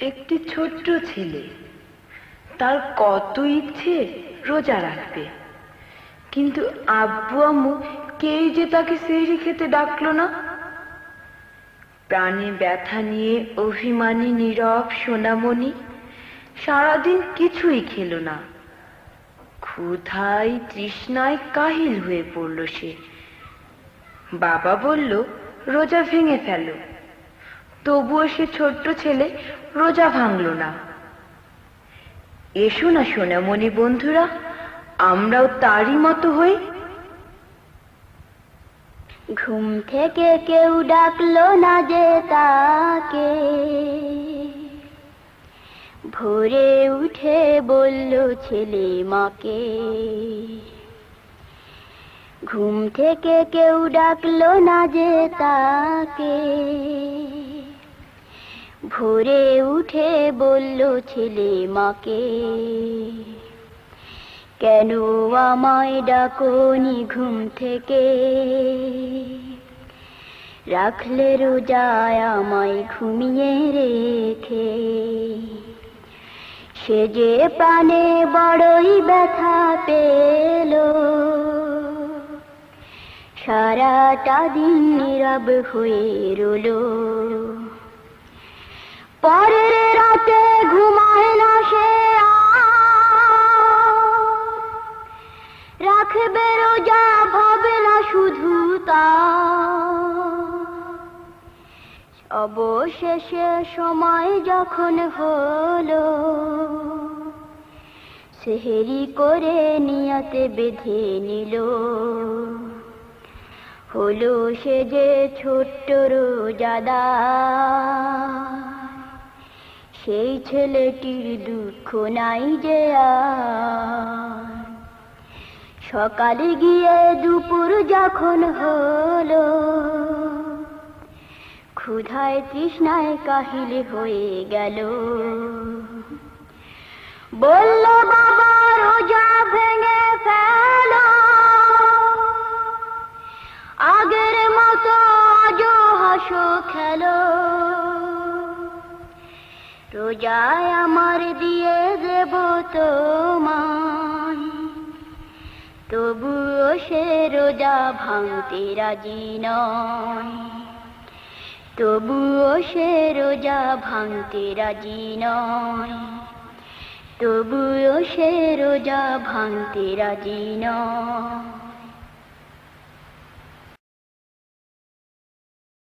একটি ছোট্ট ছেলে। তার কত ইচ্ছে রোজা রাখবে। কিন্তু আব্বু আম্মু কেই যে তাকে সেহরি খেতে ডাকলো না? প্রাণে ব্যথা নিয়ে অভিমানী নীরব সোনামণি সারাদিন কিছুই খেলো না। ক্ষুধায় তৃষ্ণায় কাহিল হয়ে পড়ল সে। বাবা বলল, রোজা ভেঙে ফেলো। তবুও সে ছোট্ট ছেলে রোজা ভাঙল না। এসো না সোনামণি বন্ধুরা, আমরাও তারই মতো হই। ঘুম থেকে কেউ ডাকলো না যে তাকে। ভোরে উঠে বলল ছেলে মাকে। ঘুম থেকে কেউ ডাকলো না যে তাকে। ভোরে উঠে বলল, ছেলে মাকে, কেন আমায় ডাকনি ঘুম থেকে? রাখলে রোজায় আমায় ঘুমিয়ে রেখে। সে যে প্রাণে বড়ই ব্যথা পেল, সারাটা দিন নীরব হয়ে রইল। রোজা ভাবে না শুধু তা। অবশেষে সময় যখন হলো, সেহেরি করে নিয়াতে বেঁধে নিল। হলো সে যে ছোট্ট রোজাদা, সেই ছেলেটির দুঃখ নাই যে আর। সকালে গিয়ে দুপুর যখন হলো, ক্ষুধায় তৃষ্ণায় কাহিল হয়ে গেল। বলল, বাবা, রোজা ভেঙে ফেল। আগের মতো আজও হাসো খেলো। রোজায় আমার দিয়ে দেব তবুও সে রোজা ভাঙতে রাজি নয়। তবুও সে রোজা ভাঙতে রাজি নয়। তবুও সে রোজা ভাঙতে রাজি নয়।